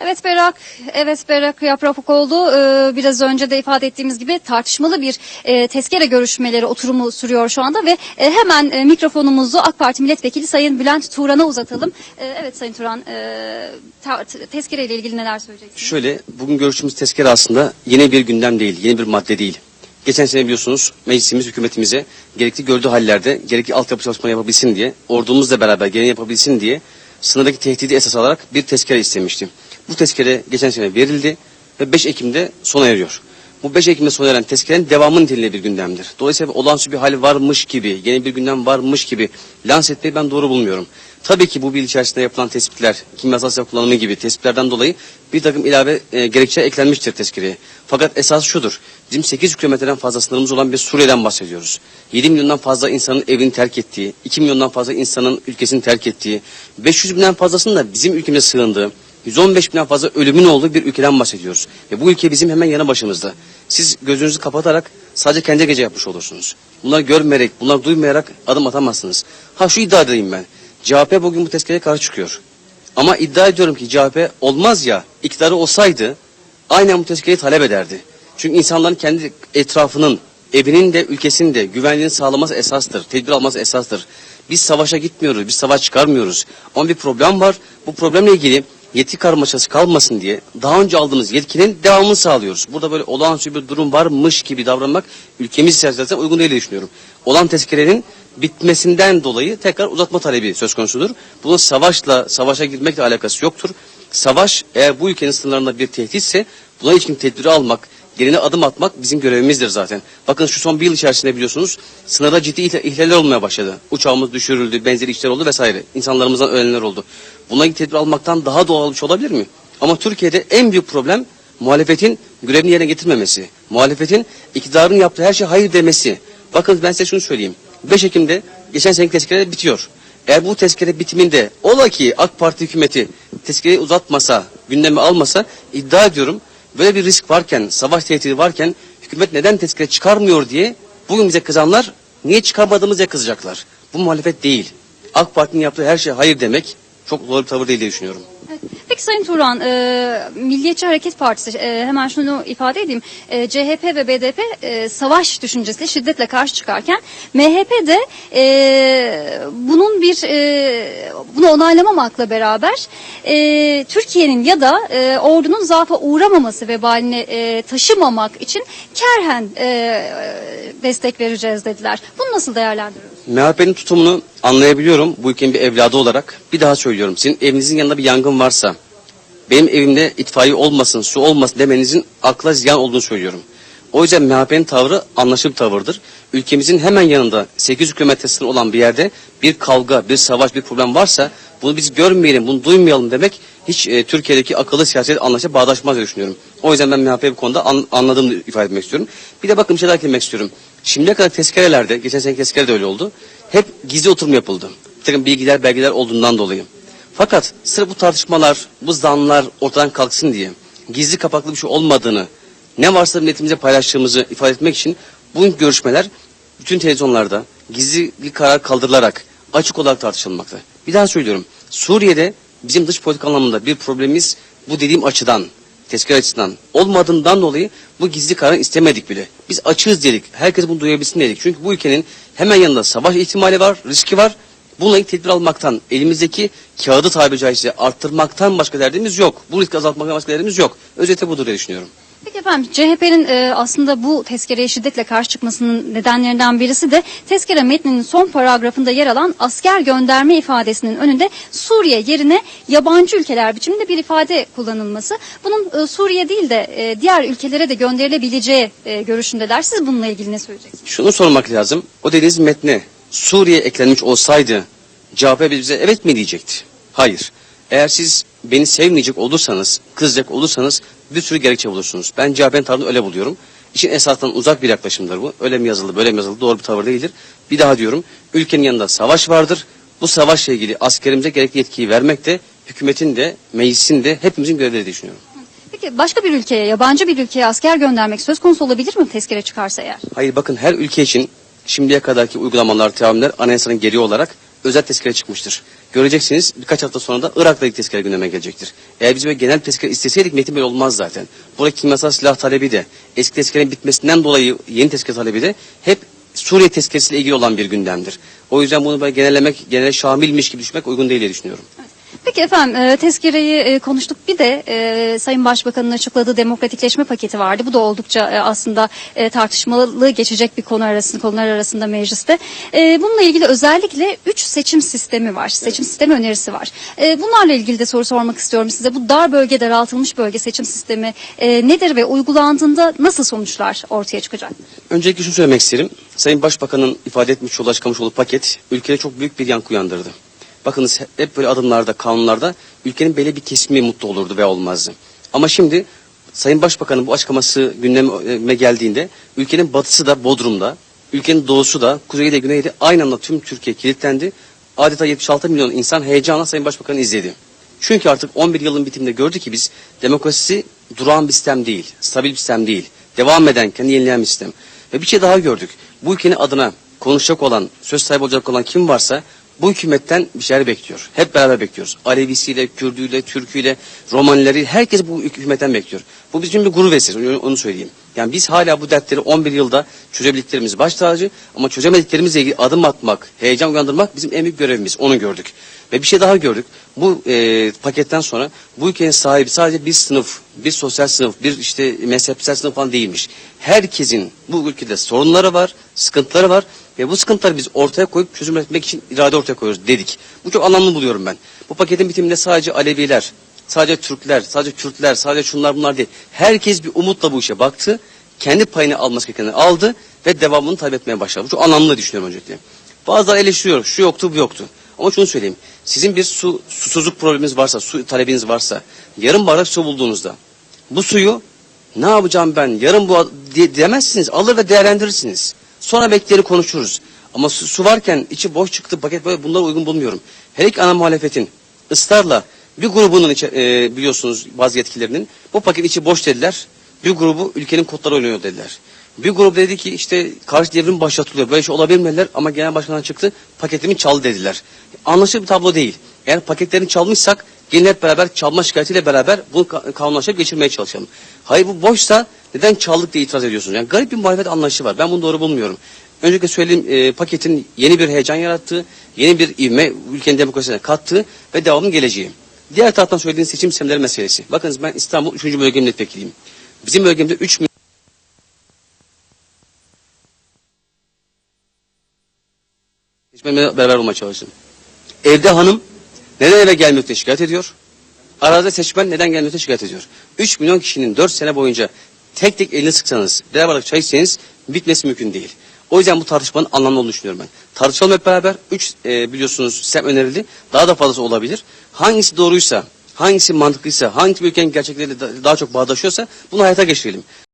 Evet Berrak, evet Berrak Yaprak oldu. Ee, biraz önce de ifade ettiğimiz gibi tartışmalı bir e, tezkere görüşmeleri oturumu sürüyor şu anda ve e, hemen e, mikrofonumuzu AK Parti Milletvekili Sayın Bülent Turan'a uzatalım. E, evet Sayın Turan, e, tezkere ile ilgili neler söyleyeceksiniz? Şöyle, bugün görüştüğümüz tezkere aslında yeni bir gündem değil, yeni bir madde değil. Geçen sene biliyorsunuz meclisimiz hükümetimize gerekli gördüğü hallerde gerekli altyapı çalışmaları yapabilsin diye, ordumuzla beraber gelin yapabilsin diye sınırdaki tehdidi esas alarak bir tezkere istemişti. Bu tezkere geçen sene verildi ve 5 Ekim'de sona eriyor. Bu 5 Ekim'de sona eren tezkerenin devamı niteliğinde bir gündemdir. Dolayısıyla olağanüstü bir hal varmış gibi, yeni bir gündem varmış gibi lanse etmeyi ben doğru bulmuyorum. Tabii ki bu bil içerisinde yapılan tespitler, kimyasal silah kullanımı gibi tespitlerden dolayı bir takım ilave e, gerekçe eklenmiştir tezkereye. Fakat esas şudur. Bizim 8 kilometreden fazla sınırımız olan bir Suriye'den bahsediyoruz. 7 milyondan fazla insanın evini terk ettiği, 2 milyondan fazla insanın ülkesini terk ettiği, 500 binden fazlasının da bizim ülkemize sığındığı, 115 binden fazla ölümün olduğu bir ülkeden bahsediyoruz. Ve bu ülke bizim hemen yanı başımızda. Siz gözünüzü kapatarak sadece kendi gece yapmış olursunuz. Bunları görmeyerek, bunları duymayarak adım atamazsınız. Ha şu iddia edeyim ben. CHP bugün bu tezkereye karşı çıkıyor. Ama iddia ediyorum ki CHP olmaz ya iktidarı olsaydı aynen bu tezkereyi talep ederdi. Çünkü insanların kendi etrafının, evinin de ülkesinin de güvenliğini sağlaması esastır. Tedbir alması esastır. Biz savaşa gitmiyoruz, biz savaş çıkarmıyoruz. Ama bir problem var. Bu problemle ilgili yetki karmaşası kalmasın diye daha önce aldığımız yetkinin devamını sağlıyoruz. Burada böyle olağanüstü bir durum varmış gibi davranmak ülkemiz içerisinde uygun değil diye düşünüyorum. Olan tezkerenin bitmesinden dolayı tekrar uzatma talebi söz konusudur. Bunun savaşla, savaşa girmekle alakası yoktur. Savaş eğer bu ülkenin sınırlarında bir tehditse buna ilişkin tedbiri almak, yerine adım atmak bizim görevimizdir zaten. Bakın şu son bir yıl içerisinde biliyorsunuz sınırda ciddi ihl- ihlaller olmaya başladı. Uçağımız düşürüldü, benzeri işler oldu vesaire. İnsanlarımızdan ölenler oldu. Buna tedbir almaktan daha doğal bir şey olabilir mi? Ama Türkiye'de en büyük problem muhalefetin görevini yerine getirmemesi. Muhalefetin iktidarın yaptığı her şey hayır demesi. Bakın ben size şunu söyleyeyim. 5 Ekim'de geçen seneki tezkere bitiyor. Eğer bu tezkere bitiminde ola ki AK Parti hükümeti tezkereyi uzatmasa, gündeme almasa iddia ediyorum böyle bir risk varken, savaş tehdidi varken hükümet neden tezkere çıkarmıyor diye bugün bize kızanlar niye çıkarmadığımız diye kızacaklar. Bu muhalefet değil. AK Parti'nin yaptığı her şey hayır demek çok doğru bir tavır değil diye düşünüyorum. Peki Sayın Turan, e, Milliyetçi Hareket Partisi e, hemen şunu ifade edeyim. E, CHP ve BDP e, savaş düşüncesiyle şiddetle karşı çıkarken MHP de e, bunun bir e, bunu onaylamamakla beraber e, Türkiye'nin ya da e, ordunun zaafa uğramaması vebalini e, taşımamak için kerhen e, destek vereceğiz dediler. Bunu nasıl değerlendiriyorsunuz? MHP'nin tutumunu anlayabiliyorum bu ülkenin bir evladı olarak. Bir daha söylüyorum. Sizin evinizin yanında bir yangın varsa benim evimde itfaiye olmasın, su olmasın demenizin akla ziyan olduğunu söylüyorum. O yüzden MHP'nin tavrı anlaşılır bir tavırdır. Ülkemizin hemen yanında 800 kilometre sınır olan bir yerde bir kavga, bir savaş, bir problem varsa bunu biz görmeyelim, bunu duymayalım demek hiç e, Türkiye'deki akıllı siyaset anlayışa bağdaşmaz diye düşünüyorum. O yüzden ben MHP'yi bu konuda an, anladığımı ifade etmek istiyorum. Bir de bakın bir şey daha eklemek istiyorum. Şimdiye kadar tezkerelerde, geçen seneki tezkere de öyle oldu. Hep gizli oturum yapıldı. Bir takım bilgiler, belgeler olduğundan dolayı. Fakat sırf bu tartışmalar, bu zanlar ortadan kalksın diye gizli kapaklı bir şey olmadığını, ne varsa milletimize paylaştığımızı ifade etmek için bu görüşmeler bütün televizyonlarda gizli karar kaldırılarak açık olarak tartışılmakta. Bir daha söylüyorum. Suriye'de bizim dış politika anlamında bir problemimiz bu dediğim açıdan, tezkere açısından olmadığından dolayı bu gizli kararı istemedik bile. Biz açığız dedik. Herkes bunu duyabilsin dedik. Çünkü bu ülkenin hemen yanında savaş ihtimali var, riski var. Bununla ilgili tedbir almaktan, elimizdeki kağıdı tabiri caizse arttırmaktan başka derdimiz yok. Bu riski azaltmaktan başka derdimiz yok. Özeti budur diye düşünüyorum. Peki efendim CHP'nin e, aslında bu tezkereye şiddetle karşı çıkmasının nedenlerinden birisi de tezkere metninin son paragrafında yer alan asker gönderme ifadesinin önünde Suriye yerine yabancı ülkeler biçiminde bir ifade kullanılması. Bunun e, Suriye değil de e, diğer ülkelere de gönderilebileceği e, görüşündeler. Siz bununla ilgili ne söyleyeceksiniz? Şunu sormak lazım. O dediğiniz metne Suriye eklenmiş olsaydı CHP bize evet mi diyecekti? Hayır. Eğer siz beni sevmeyecek olursanız, kızacak olursanız bir sürü gerekçe bulursunuz. Ben CHP'nin tavrını öyle buluyorum. İşin esasından uzak bir yaklaşımdır bu. Öyle mi yazıldı, böyle mi yazıldı doğru bir tavır değildir. Bir daha diyorum, ülkenin yanında savaş vardır. Bu savaşla ilgili askerimize gerekli yetkiyi vermek de hükümetin de, meclisin de hepimizin görevleri düşünüyorum. Peki başka bir ülkeye, yabancı bir ülkeye asker göndermek söz konusu olabilir mi tezkere çıkarsa eğer? Hayır bakın her ülke için şimdiye kadarki uygulamalar, teamüller anayasanın gereği olarak özel tezkere çıkmıştır. Göreceksiniz birkaç hafta sonra da Irak'ta ilk tezkere gündeme gelecektir. Eğer biz genel tezkere isteseydik metin böyle olmaz zaten. Burada kimyasal silah talebi de eski tezkerenin bitmesinden dolayı yeni tezkere talebi de hep Suriye tezkeresiyle ilgili olan bir gündemdir. O yüzden bunu böyle genellemek, genel şamilmiş gibi düşünmek uygun değil diye düşünüyorum. Peki efendim e, tezkereyi e, konuştuk. Bir de e, Sayın Başbakan'ın açıkladığı demokratikleşme paketi vardı. Bu da oldukça e, aslında e, tartışmalı geçecek bir konu arasında konular arasında mecliste. Bununla ilgili özellikle 3 seçim sistemi var. Seçim sistemi önerisi var. Bunlarla ilgili de soru sormak istiyorum size. Bu dar bölge daraltılmış bölge seçim sistemi nedir ve uygulandığında nasıl sonuçlar ortaya çıkacak? Öncelikle şunu söylemek isterim. Sayın Başbakan'ın ifade etmiş açıklamış olduğu paket ülkede çok büyük bir yankı uyandırdı. Bakınız hep böyle adımlarda, kanunlarda ülkenin belli bir kesimi mutlu olurdu ve olmazdı. Ama şimdi Sayın Başbakan'ın bu açıklaması gündeme geldiğinde ülkenin batısı da Bodrum'da, ülkenin doğusu da, kuzeyi de güneyi de aynı anda tüm Türkiye kilitlendi. Adeta 76 milyon insan heyecanla Sayın Başbakan'ı izledi. Çünkü artık 11 yılın bitiminde gördük ki biz demokrasi durağan bir sistem değil, stabil bir sistem değil. Devam eden, kendi yenileyen bir sistem. Ve bir şey daha gördük. Bu ülkenin adına konuşacak olan, söz sahibi olacak olan kim varsa bu hükümetten bir şeyler bekliyor. Hep beraber bekliyoruz. Alevisiyle, Kürdüyle, Türküyle, Romanileri herkes bu hükümetten bekliyor. Bu bizim bir gurur vesilesi onu söyleyeyim. Yani biz hala bu dertleri 11 yılda çözebildiklerimiz baş tacı ama çözemediklerimizle ilgili adım atmak, heyecan uyandırmak bizim en büyük görevimiz. Onu gördük. Ve bir şey daha gördük. Bu e, paketten sonra bu ülkenin sahibi sadece bir sınıf, bir sosyal sınıf, bir işte mezhepsel sınıf falan değilmiş. Herkesin bu ülkede sorunları var, sıkıntıları var ve bu sıkıntıları biz ortaya koyup çözüm üretmek için irade ortaya koyuyoruz dedik. Bu çok anlamlı buluyorum ben. Bu paketin bitiminde sadece Aleviler, sadece Türkler, sadece Kürtler, sadece şunlar bunlar değil. Herkes bir umutla bu işe baktı. Kendi payını alması gerekeni aldı ve devamını talep etmeye başladı. Bu çok anlamlı düşünüyorum öncelikle. Bazıları eleştiriyor. Şu yoktu, bu yoktu. Ama şunu söyleyeyim. Sizin bir su, susuzluk probleminiz varsa, su talebiniz varsa, yarım bardak su bulduğunuzda bu suyu ne yapacağım ben, yarın bu demezsiniz. Alır ve değerlendirirsiniz. Sonra bekleri konuşuruz. Ama su, su varken içi boş çıktı paket böyle bunlara uygun bulmuyorum. Her iki ana muhalefetin ısrarla bir grubunun içi, e, biliyorsunuz bazı yetkililerinin bu paket içi boş dediler. Bir grubu ülkenin kodları oynuyor dediler. Bir grup dedi ki işte karşı devrim başlatılıyor. Böyle şey olabilir mi dediler ama genel başkandan çıktı paketimi çaldı dediler. Anlaşılır bir tablo değil. Eğer paketlerini çalmışsak gelin hep beraber çalma şikayetiyle beraber bunu ka- kanunlaşıp geçirmeye çalışalım. Hayır bu boşsa neden çaldık diye itiraz ediyorsunuz? Yani garip bir muhalefet anlayışı var. Ben bunu doğru bulmuyorum. Öncelikle söyleyeyim e, paketin yeni bir heyecan yarattığı, yeni bir ivme ülkenin demokrasisine kattığı ve devamın geleceği. Diğer taraftan söylediğiniz seçim sistemleri meselesi. Bakınız ben İstanbul 3. bölge milletvekiliyim. Bizim bölgemde 3 milyon seçmenle beraber olmaya çalıştım. Evde hanım neden eve diye şikayet ediyor. Arazide seçmen neden diye şikayet ediyor. 3 milyon kişinin 4 sene boyunca tek tek elini sıksanız, birer bardak çay içseniz bitmesi mümkün değil. O yüzden bu tartışmanın anlamlı olduğunu düşünüyorum ben. Tartışalım hep beraber. 3 biliyorsunuz sistem önerildi. Daha da fazlası olabilir. Hangisi doğruysa, hangisi mantıklıysa, hangi ülkenin gerçekleriyle da- daha çok bağdaşıyorsa bunu hayata geçirelim.